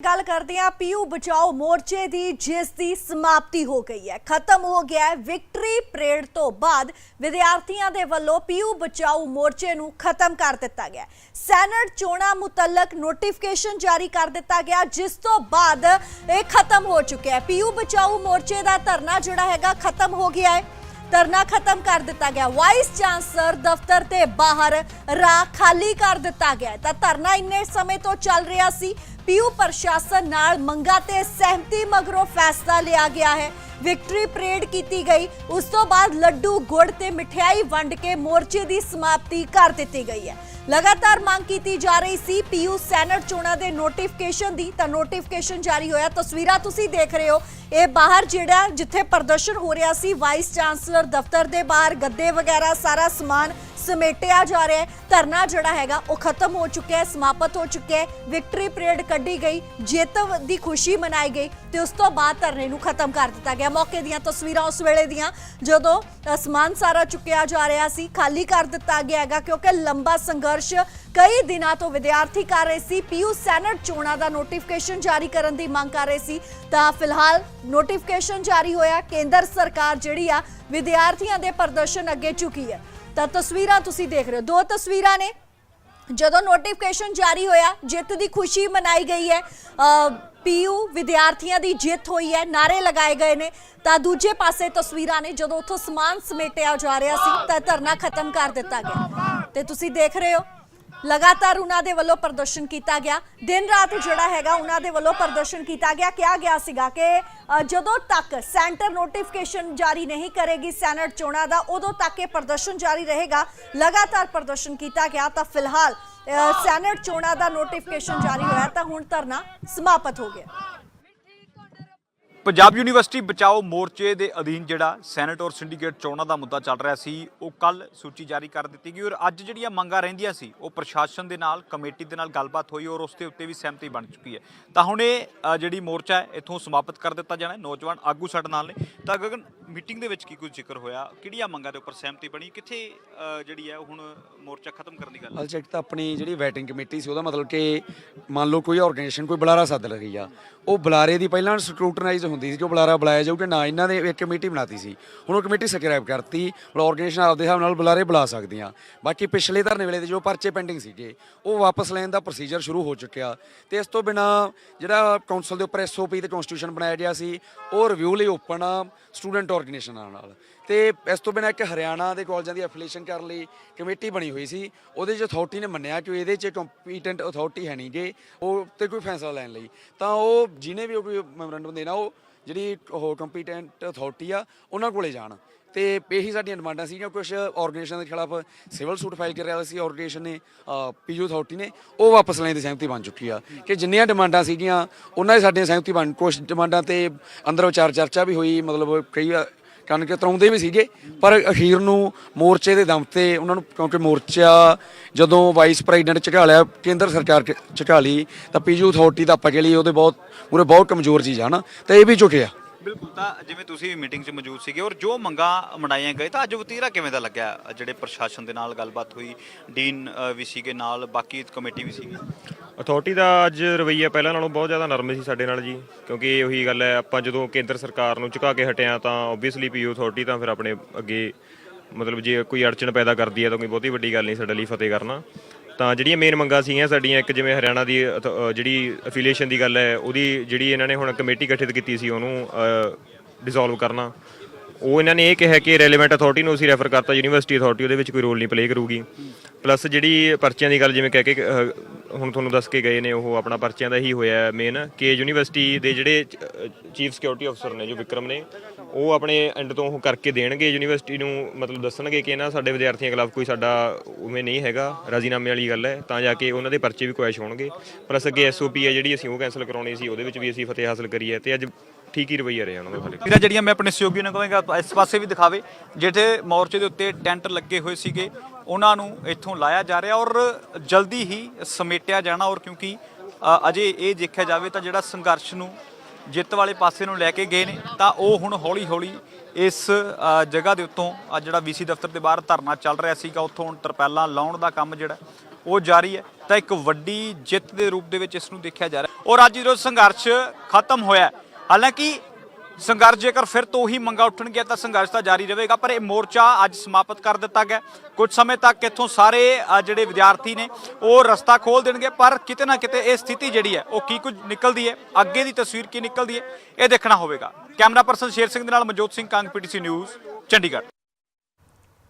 ਗੱਲ ਕਰਦੇ ਹਾਂ, ਪੀਯੂ ਬਚਾਓ ਮੋਰਚੇ ਦੀ, ਜਿਸ ਦੀ ਸਮਾਪਤੀ ਹੋ ਗਈ ਹੈ ਖਤਮ ਹੋ ਗਿਆ ਹੈ ਵਿਕਟਰੀ ਪਰੇਡ ਤੋਂ ਬਾਅਦ ਵਿਦਿਆਰਥੀਆਂ ਦੇ ਵੱਲੋਂ ਪੀਯੂ ਬਚਾਓ ਮੋਰਚੇ ਨੂੰ ਖਤਮ ਕਰ ਦਿੱਤਾ ਗਿਆ ਹੈ। ਸੈਨੇਟ ਚੋਣਾਂ ਮੁਤਲਕ ਨੋਟੀਫਿਕੇਸ਼ਨ ਜਾਰੀ ਕਰ ਦਿੱਤਾ ਗਿਆ, ਜਿਸ ਤੋਂ ਬਾਅਦ ਇਹ ਖਤਮ ਹੋ ਚੁੱਕਿਆ ਹੈ ਪੀਯੂ ਬਚਾਓ ਮੋਰਚੇ ਦਾ ਧਰਨਾ ਜਿਹੜਾ ਹੈਗਾ, ਖਤਮ ਹੋ ਗਿਆ ਹੈ ਧਰਨਾ ਖਤਮ ਕਰ ਦਿੱਤਾ ਗਿਆ ਵਾਈਸ ਚਾਂਸਲਰ ਦਫ਼ਤਰ ਦੇ ਬਾਹਰ ਰਾਹ ਖਾਲੀ ਕਰ ਦਿੱਤਾ ਗਿਆ ਹੈ। ਤਾਂ ਧਰਨਾ ਇੰਨੇ ਸਮੇਂ ਤੋਂ ਚੱਲ ਰਿਹਾ ਸੀ ਪੀਯੂ ਪ੍ਰਸ਼ਾਸਨ ਨਾਲ ਮੰਗਾ ਤੇ ਸਹਿਮਤੀ ਮਗਰੋਂ ਫੈਸਲਾ ਲਿਆ ਗਿਆ ਹੈ। ਵਿਕਟਰੀ ਪਰੇਡ ਕੀਤੀ ਗਈ। ਉਸ ਤੋਂ ਬਾਅਦ ਲੱਡੂ, ਗੁੜ ਤੇ ਮਠਿਆਈ ਵੰਡ ਕੇ ਮੋਰਚੇ ਦੀ ਸਮਾਪਤੀ ਕਰ ਦਿੱਤੀ ਗਈ ਹੈ। ਲਗਾਤਾਰ ਮੰਗ ਕੀਤੀ ਜਾ ਰਹੀ ਸੀ ਪੀਯੂ ਸੈਨੇਟ ਚੋਣਾਂ ਦੇ ਨੋਟੀਫਿਕੇਸ਼ਨ ਦੀ। ਤਾਂ ਨੋਟੀਫਿਕੇਸ਼ਨ ਜਾਰੀ ਹੋਇਆ। ਤਸਵੀਰਾਂ ਤੁਸੀਂ ਦੇਖ ਰਹੇ ਹੋ। ਇਹ ਬਾਹਰ ਜਿਹੜਾ ਜਿੱਥੇ ਪ੍ਰਦਰਸ਼ਨ ਹੋ ਰਿਹਾ ਸੀ, ਵਾਈਸ ਚਾਂਸਲਰ ਦਫ਼ਤਰ ਦੇ ਬਾਹਰ, ਗੱਦੇ ਵਗੈਰਾ, ਸਾਰਾ ਸਮਾਨ ਸਮੇਟਿਆ ਜਾ ਰਿਹਾ ਹੈ। ਧਰਨਾ ਜਿਹੜਾ ਹੈਗਾ ਉਹ ਖਤਮ ਹੋ ਚੁੱਕਿਆ ਹੈ ਸਮਾਪਤ ਹੋ ਚੁੱਕਿਆ ਹੈ। ਵਿਕਟਰੀ ਪਰੇਡ ਕੱਢੀ ਗਈ ਜਿੱਤ ਦੀ ਖੁਸ਼ੀ ਮਨਾਈ ਗਈ ਤੇ ਉਸ ਤੋਂ ਬਾਅਦ ਧਰਨੇ ਨੂੰ ਖਤਮ ਕਰ ਦਿੱਤਾ ਗਿਆ। ਮੌਕੇ ਦੀਆਂ ਤਸਵੀਰਾਂ ਉਸ ਵੇਲੇ ਦੀਆਂ ਜਦੋਂ ਅ, ਸਾਰਾ ਚੁੱਕਿਆ ਜਾ ਰਿਹਾ ਸੀ ਖਾਲੀ ਕਰ ਦਿੱਤਾ ਗਿਆ ਹੈਗਾ ਕਿਉਂਕਿ ਲੰਬਾ ਸੰਘਰਸ਼ ਕਈ ਦਿਨਾਂ ਤੋਂ ਵਿਦਿਆਰਥੀ ਕਰ ਰਹੇ ਸੀ। ਪੀਯੂ ਸੈਨੇਟ ਚੋਣਾਂ ਦਾ ਨੋਟੀਫਿਕੇਸ਼ਨ ਜਾਰੀ ਕਰਨ ਦੀ ਮੰਗ ਕਰ ਰਹੇ ਸੀ। ਤਾਂ ਫਿਲਹਾਲ ਨੋਟੀਫਿਕੇਸ਼ਨ ਜਾਰੀ ਹੋਇਆ। ਕੇਂਦਰ ਸਰਕਾਰ ਜਿਹੜੀ ਆ ਵਿਦਿਆਰਥੀਆਂ ਦੇ ਪ੍ਰਦਰਸ਼ਨ ਅੱਗੇ ਝੁਕੀ ਹੈ। ਤਾਂ ਤਸਵੀਰਾਂ ਤੁਸੀਂ ਦੇਖ ਰਹੇ ਹੋ। ਦੋ ਤਸਵੀਰਾਂ ਨੇ। ਜਦੋਂ ਨੋਟੀਫਿਕੇਸ਼ਨ ਜਾਰੀ ਹੋਇਆ, ਜਿੱਤ ਦੀ ਖੁਸ਼ੀ ਮਨਾਈ ਗਈ ਹੈ। ਪੀਯੂ ਵਿਦਿਆਰਥੀਆਂ ਦੀ ਜਿੱਤ ਹੋਈ ਹੈ ਨਾਰੇ ਲਗਾਏ ਗਏ ਨੇ। ਤਾਂ ਦੂਜੇ ਪਾਸੇ ਤਸਵੀਰਾਂ ਨੇ, ਜਦੋਂ ਉੱਥੋਂ ਸਮਾਨ ਸਮੇਟਿਆ ਜਾ ਰਿਹਾ ਸੀ, ਤਾਂ ਧਰਨਾ ਖਤਮ ਕਰ ਦਿੱਤਾ ਗਿਆ। ਤੇ ਤੁਸੀਂ ਦੇਖ ਰਹੇ ਹੋ ਲਗਾਤਾਰ ਉਹਨਾਂ ਦੇ ਵੱਲੋਂ ਪ੍ਰਦਰਸ਼ਨ ਕੀਤਾ ਗਿਆ। ਦਿਨ ਰਾਤ ਜਿਹੜਾ ਹੈਗਾ ਉਹਨਾਂ ਦੇ ਵੱਲੋਂ ਪ੍ਰਦਰਸ਼ਨ ਕੀਤਾ ਗਿਆ। ਕਿਹਾ ਗਿਆ ਸੀਗਾ ਕਿ ਜਦੋਂ ਤੱਕ ਸੈਂਟਰ ਨੋਟੀਫਿਕੇਸ਼ਨ ਜਾਰੀ ਨਹੀਂ ਕਰੇਗੀ ਸੈਨੇਟ ਚੋਣਾਂ ਦਾ ਉਦੋਂ ਤੱਕ ਇਹ ਪ੍ਰਦਰਸ਼ਨ ਜਾਰੀ ਰਹੇਗਾ। ਲਗਾਤਾਰ ਪ੍ਰਦਰਸ਼ਨ ਕੀਤਾ ਗਿਆ ਤਾਂ ਫਿਲਹਾਲ ਅ, ਸੈਨੇਟ ਚੋਣਾਂ ਦਾ ਨੋਟੀਫਿਕੇਸ਼ਨ ਜਾਰੀ ਹੋਇਆ ਤਾਂ ਹੁਣ ਧਰਨਾ ਸਮਾਪਤ ਹੋ ਗਿਆ। ਪੰਜਾਬ ਯੂਨੀਵਰਸਿਟੀ ਬਚਾਓ ਮੋਰਚੇ ਦੇ ਅਧੀਨ ਜਿਹੜਾ ਸੈਨੇਟ ਔਰ ਸਿੰਡੀਕੇਟ ਚੋਣਾਂ ਦਾ ਮੁੱਦਾ ਚੱਲ ਰਿਹਾ ਸੀ ਉਹ ਕੱਲ ਸੂਚੀ ਜਾਰੀ ਕਰ ਦਿੱਤੀ ਗਈ ਔਰ ਅੱਜ ਜਿਹੜੀਆਂ ਮੰਗਾਂ ਰਹਿੰਦੀਆਂ ਸੀ ਉਹ ਪ੍ਰਸ਼ਾਸਨ ਦੇ ਨਾਲ ਕਮੇਟੀ ਦੇ ਨਾਲ ਗੱਲਬਾਤ ਹੋਈ ਔਰ ਉਸ ਦੇ ਉੱਤੇ ਵੀ ਸਹਿਮਤੀ ਬਣ ਚੁੱਕੀ ਹੈ। ਤਾਂ ਹੁਣ ਇਹ ਅ, ਜਿਹੜੀ ਮੋਰਚਾ ਹੈ ਇੱਥੋਂ ਸਮਾਪਤ ਕਰ ਦਿੱਤਾ ਜਾਣਾ ਹੈ। ਨੌਜਵਾਨ ਆਗੂ ਸਾਡੇ ਨਾਲ ਨੇ। ਤਾਂ ਗਗਨ ਮੀਟਿੰਗ ਦੇ ਵਿੱਚ ਕੀ ਕੁਝ ਜ਼ਿਕਰ ਹੋਇਆ? ਕਿਹੜੀਆਂ ਮੰਗਾਂ ਦੇ ਉੱਪਰ ਸਹਿਮਤੀ ਬਣੀ? ਕਿੱਥੇ ਅ, ਜਿਹੜੀ ਹੈ ਹੁਣ ਮੋਰਚਾ ਖਤਮ ਕਰਨ ਦੀ ਗੱਲ ਹੈ? ਅਲਚੈਕ ਤਾਂ ਆਪਣੀ ਜਿਹੜੀ ਵੈਟਿੰਗ ਕਮੇਟੀ ਸੀ ਉਹਦਾ ਮਤਲਬ ਕਿ ਮੰਨ ਲਓ ਕੋਈ ਆਰਗੇਨਾਈਜੇਸ਼ਨ ਕੋਈ ਬੁਲਾਰਾ ਸੱਦ ਰਹੀ ਆ। ਉਹ ਬੁਲਾਰੇ ਦੀ ਪਹਿਲਾਂ ਸਕਰੂਟਨਾਈਜ਼ ਹੁੰਦੀ ਸੀ ਕਿ ਬੁਲਾਰਾ ਬੁਲਾਇਆ ਜਾਊ ਕਿ ਨਾ ਇਹਨਾਂ ਨੇ ਇੱਕ ਕਮੇਟੀ ਬਣਾਤੀ ਸੀ। ਹੁਣ ਉਹ ਕਮੇਟੀ ਸਕ੍ਰਾਈਬ ਕਰਤੀ ਮਤਲਬ ਆਰਗੇਨਾਈਜੇਸ਼ਨ ਆਪਦੇ ਹਿਸਾਬ ਨਾਲ ਬੁਲਾਰੇ ਬੁਲਾ ਸਕਦੀਆਂ। ਬਾਕੀ ਪਿਛਲੇ ਧਰਨੇ ਵੇਲੇ ਦੇ ਜੋ ਪਰਚੇ ਪੈਂਡਿੰਗ ਸੀਗੇ ਉਹ ਵਾਪਸ ਲੈਣ ਦਾ ਪ੍ਰੋਸੀਜਰ ਸ਼ੁਰੂ ਹੋ ਚੁੱਕਿਆ। ਤੇ ਇਸ ਤੋਂ ਬਿਨਾ ਜਿਹੜਾ ਕੌਂਸਲ ਦੇ ਉੱਪਰ ਐਸਓਪੀ ਤੇ ਕਨਸਟੀਟਿਊਸ਼ਨ ਬਣਾਇਆ ਗਿਆ ਸੀ ਉਹ ਰਿਵਿਊ ਲਈ ਓਪਨ ਆ ਸਟੂਡੈਂਟ ਆਰਗੇਨਾਈਜੇਸ਼ਨਾਂ ਨਾਲ ਤੇ ਇਸ ਤੋਂ ਬਿਨਾ ਇੱਕ ਹਰਿਆਣਾ ਦੇ ਕਾਲਜਾਂ ਦੀ ਐਫੀਲੀਏਸ਼ਨ ਕਰਨ ਲਈ ਕਮੇਟੀ ਬਣੀ ਹੋਈ ਸੀ। ਉਹਦੇ 'ਚ ਅਥਾਰਟੀ ਨੇ ਮੰਨਿਆ ਕਿ ਇਹਦੇ 'ਚ ਕੰਪੀਟੈਂਟ ਅਥਾਰਟੀ ਹੈ ਨਹੀਂ ਗੇ ਉਹ ਤੇ ਕੋਈ ਫੈਸਲਾ ਲੈਣ ਲਈ। ਤਾਂ ਉਹ ਜਿਹਨੇ ਵੀ ਉਹ ਕੋਈ ਮੈਮੋਰੈਂਡਮ ਦੇਣਾ, ਉਹ ਜਿਹੜੀ ਉਹ ਕੰਪੀਟੈਂਟ ਅਥਾਰਟੀ ਆ, ਉਹਨਾਂ ਕੋਲੇ ਜਾਣ। ਤੇ ਇਹੀ ਸਾਡੀਆਂ ਡਿਮਾਂਡਾਂ ਸੀਗੀਆਂ। ਕੁਝ ਆਰਗੇਨਾਈਜੇਸ਼ਨ ਦੇ ਖਿਲਾਫ ਸਿਵਲ ਸੂਟ ਫਾਈਲ ਕਰ ਰਿਹਾ ਸੀ ਆਰਗੇਨਾਈਜੇਸ਼ਨ ਨੇ ਪੀਯੂ ਅਥਾਰਟੀ ਨੇ। ਉਹ ਵਾਪਸ ਲੈਣ ਦੀ ਸਹਿਮਤੀ ਬਣ ਚੁੱਕੀ ਆ। ਕਿ ਜਿੰਨੀਆਂ ਡਿਮਾਂਡਾਂ ਸੀਗੀਆਂ, ਉਹਨਾਂ ਦੀ ਸਾਡੀਆਂ ਸਹਿਮਤੀ ਬਣ ਕੁਝ ਡਿਮਾਂਡਾਂ ਤੇ ਅੰਦਰ ਵਿਚਾਰ ਚਰਚਾ ਵੀ ਹੋਈ। ਮਤਲਬ ਕਈ ਵਾਰ ਕੰਨ ਕੇ ਤਰਾਉਂਦੇ ਵੀ ਸੀਗੇ, ਪਰ ਅਖੀਰ ਨੂੰ ਮੋਰਚੇ ਦੇ ਦਮ ਤੇ ਉਹਨਾਂ ਨੂੰ, ਕਿਉਂਕਿ ਮੋਰਚਾ ਜਦੋਂ ਵਾਈਸ ਪ੍ਰੈਜ਼ੀਡੈਂਟ ਝੁਕਾ ਲਿਆ, ਕੇਂਦਰ ਸਰਕਾਰ ਕ- ਝੁਕਾ ਲਈ, ਤਾਂ ਪੀਯੂ ਅਥਾਰਟੀ ਦਾ ਆਪਾਂ ਕਹਿ ਲਈ ਉਹਦੇ ਬਹੁਤ, ਪੂਰੇ ਬਹੁਤ ਕਮਜ਼ੋਰ ਚੀਜ਼ ਆ ਨਾ, ਤੇ ਇਹ ਵੀ ਝੁਕਿਆ। ਬਿਲਕੁਲ, ਤਾਂ ਜਿਵੇਂ ਤੁਸੀਂ ਮੀਟਿੰਗ 'ਚ ਮੌਜੂਦ ਸੀਗੇ, ਔਰ ਜੋ ਮੰਗਾਂ ਮਨਾਈਆਂ ਗਏ ਤਾਂ ਅੱਜ ਵਤੀਰਾ ਕਿਵੇਂ ਦਾ ਲੱਗਿਆ? ਜਿਹੜੇ ਪ੍ਰਸ਼ਾਸਨ ਦੇ ਨਾਲ ਗੱਲਬਾਤ ਹੋਈ ਡੀਨ ਵੀ ਸੀਗੇ ਨਾਲ, ਬਾਕੀ ਕਮੇਟੀ ਵੀ ਸੀਗੀ। ਅਥਾਰਟੀ ਦਾ ਅੱਜ ਰਵੱਈਆ ਪਹਿਲਾਂ ਨਾਲੋਂ ਬਹੁਤ ਜ਼ਿਆਦਾ ਨਰਮ ਸੀ ਸਾਡੇ ਨਾਲ ਜੀ, ਕਿਉਂਕਿ ਉਹੀ ਗੱਲ ਹੈ, ਆਪਾਂ ਜਦੋਂ ਕੇਂਦਰ ਸਰਕਾਰ ਨੂੰ ਝੁਕਾ ਕੇ ਹਟਿਆ ਤਾਂ ਓਬਵੀਅਸਲੀ ਪੀਯੂ ਅਥਾਰਟੀ ਤਾਂ ਫਿਰ ਆਪਣੇ ਅੱਗੇ ਮਤਲਬ ਜੇ ਕੋਈ ਅੜਚਣ ਪੈਦਾ ਕਰਦੀ ਹੈ ਤਾਂ ਕੋਈ ਬਹੁਤੀ ਵੱਡੀ ਗੱਲ ਨਹੀਂ ਸਾਡੇ ਲਈ ਫਤਿਹ ਕਰਨਾ। ਤਾਂ ਜਿਹੜੀਆਂ ਮੇਨ ਮੰਗਾਂ ਸੀਗੀਆਂ ਸਾਡੀਆਂ, ਇੱਕ ਜਿਵੇਂ ਹਰਿਆਣਾ ਦੀ ਅਥ- ਜਿਹੜੀ ਅਫੀਲੀਏਸ਼ਨ ਦੀ ਗੱਲ ਹੈ, ਉਹਦੀ ਜਿਹੜੀ ਇਹਨਾਂ ਨੇ ਹੁਣ ਕਮੇਟੀ ਗਠਿਤ ਕੀਤੀ ਸੀ ਉਹਨੂੰ ਡਿਸੋਲਵ ਕਰਨਾ। ਉਹ ਇਹਨਾਂ ਨੇ ਇਹ ਕਿਹਾ ਕਿ ਰੈਲੇਵੈਂਟ ਅਥਾਰਟੀ ਨੂੰ ਅਸੀਂ ਰੈਫਰ ਕਰਤਾ ਯੂਨੀਵਰਸਿਟੀ ਅਥਾਰਟੀ ਉਹਦੇ ਵਿੱਚ ਕੋਈ ਰੋਲ ਨਹੀਂ ਪਲੇ ਕਰੂਗੀ। ਪਲੱਸ ਜਿਹੜੀ ਪਰਚਿਆਂ ਦੀ ਗੱਲ ਜਿਵੇਂ ਕਹਿ ਕੇ ਅਹ, ਹੁਣ ਤੁਹਾਨੂੰ ਦੱਸ ਕੇ ਗਏ ਨੇ ਉਹ ਆਪਣਾ ਪਰਚਿਆਂ ਦਾ ਹੀ ਹੋਇਆ ਮੇਨ ਕਿ ਯੂਨੀਵਰਸਿਟੀ ਦੇ ਜਿਹੜੇ ਚੀਫ ਸਿਕਿਉਰਿਟੀ ਅਫਸਰ ਨੇ ਜੋ ਵਿਕਰਮ ਨੇ ਉਹ ਆਪਣੇ ਐਂਡ ਤੋਂ ਉਹ ਕਰਕੇ ਦੇਣਗੇ ਯੂਨੀਵਰਸਿਟੀ ਨੂੰ ਮਤਲਬ ਦੱਸਣਗੇ ਕਿ ਇਹਨਾਂ ਸਾਡੇ ਵਿਦਿਆਰਥੀਆਂ ਖਿਲਾਫ ਕੋਈ ਸਾਡਾ ਉਵੇਂ ਨਹੀਂ ਹੈਗਾ ਰਾਜ਼ੀਨਾਮੇ ਵਾਲੀ ਗੱਲ ਹੈ ਤਾਂ ਜਾ ਕੇ ਉਹਨਾਂ ਦੇ ਪਰਚੇ ਵੀ ਕੁਐਸ਼ ਹੋਣਗੇ। ਪਲੱਸ ਅੱਗੇ ਐਸਓਪੀ ਹੈ ਜਿਹੜੀ ਅਸੀਂ ਉਹ ਕੈਨਸਲ ਕਰਾਉਣੀ ਸੀ ਉਹਦੇ ਵਿੱਚ ਵੀ ਅਸੀਂ ਫਤਿਹ ਹਾਸਲ ਕਰੀ ਹੈ ਤੇ ਅੱਜ ਠੀਕ ਹੀ ਰਵੱਈਆ ਰਿਹਾ ਉਹਨਾਂ ਦਾ ਸਾਡੇ ਵੀਰਾਂ ਜਿਹੜੀਆਂ ਮੈਂ ਆਪਣੇ ਸਹਿਯੋਗੀ ਨੂੰ ਕਹਾਂਗਾ ਇਸ ਪਾਸੇ ਵੀ ਦਿਖਾਵੇ। ਜਿਹੜੇ ਮੋਰਚੇ ਦੇ ਉੱਤੇ ਟੈਂਟ ਲੱਗੇ ਹੋਏ ਸੀਗੇ ਉਹਨਾਂ ਨੂੰ ਇੱਥੋਂ ਲਾਇਆ ਜਾ ਰਿਹਾ ਔਰ ਜਲਦੀ ਹੀ ਸਮੇਟਿਆ ਜਾਣਾ ਔਰ ਕਿਉਂਕਿ ਅ, ਅਜੇ ਇਹ ਦੇਖਿਆ ਜਾਵੇ ਤਾਂ ਜਿਹੜਾ ਸੰਘਰਸ਼ ਨੂੰ ਜਿੱਤ ਵਾਲੇ ਪਾਸੇ ਨੂੰ ਲੈ ਕੇ ਗਏ ਨੇ ਤਾਂ ਉਹ ਹੁਣ ਹੌਲੀ ਹੌਲੀ ਇਸ ਅ, ਜਗ੍ਹਾ ਦੇ ਉੱਤੋਂ ਆ ਜਿਹੜਾ ਵੀਸੀ ਦਫ਼ਤਰ ਦੇ ਬਾਹਰ ਧਰਨਾ ਚੱਲ ਰਿਹਾ ਸੀਗਾ ਉੱਥੋਂ ਹੁਣ ਤਰਪੈਲਾਂ ਲਾਉਣ ਦਾ ਕੰਮ ਜਿਹੜਾ ਉਹ ਜਾਰੀ ਹੈ। ਤਾਂ ਇੱਕ ਵੱਡੀ ਜਿੱਤ ਦੇ ਰੂਪ ਦੇ ਵਿੱਚ ਇਸ ਨੂੰ ਦੇਖਿਆ ਜਾ ਰਿਹਾ। ਔਰ ਅੱਜ ਜਦੋਂ ਸੰਘਰਸ਼ ਖਤਮ ਹੋਇਆ ਹਾਲਾਂਕਿ ਸੰਘਰਸ਼ ਜੇਕਰ ਫਿਰ ਤੋਂ ਹੀ ਮੰਗਾ ਉੱਠਣਗੇ ਤਾਂ ਸੰਘਰਸ਼ ਤਾਂ ਜਾਰੀ ਰਹੇਗਾ, ਪਰ ਇਹ ਮੋਰਚਾ ਅੱਜ ਸਮਾਪਤ ਕਰ ਦਿੱਤਾ ਗਿਆ। ਕੁਝ ਸਮੇਂ ਤੱਕ ਇੱਥੋਂ ਸਾਰੇ ਜਿਹੜੇ ਵਿਦਿਆਰਥੀ ਨੇ, ਉਹ ਰਸਤਾ ਖੋਲ ਦੇਣਗੇ, ਪਰ ਕਿਤੇ ਨਾ ਕਿਤੇ ਇਹ ਸਥਿਤੀ ਜਿਹੜੀ ਹੈ, ਉਹ ਕੀ ਕੁਝ ਨਿਕਲਦੀ ਹੈ, ਅੱਗੇ ਦੀ ਤਸਵੀਰ ਕੀ ਨਿਕਲਦੀ ਹੈ, ਇਹ ਦੇਖਣਾ ਹੋਵੇਗਾ। ਕੈਮਰਾ ਪਰਸਨ ਸ਼ੇਰ ਸਿੰਘ ਦੇ ਨਾਲ ਮਨਜੋਤ ਸਿੰਘ ਕੰਗ ਪੀਟੀਸੀ ਨਿਊਜ਼, ਚੰਡੀਗੜ੍ਹ।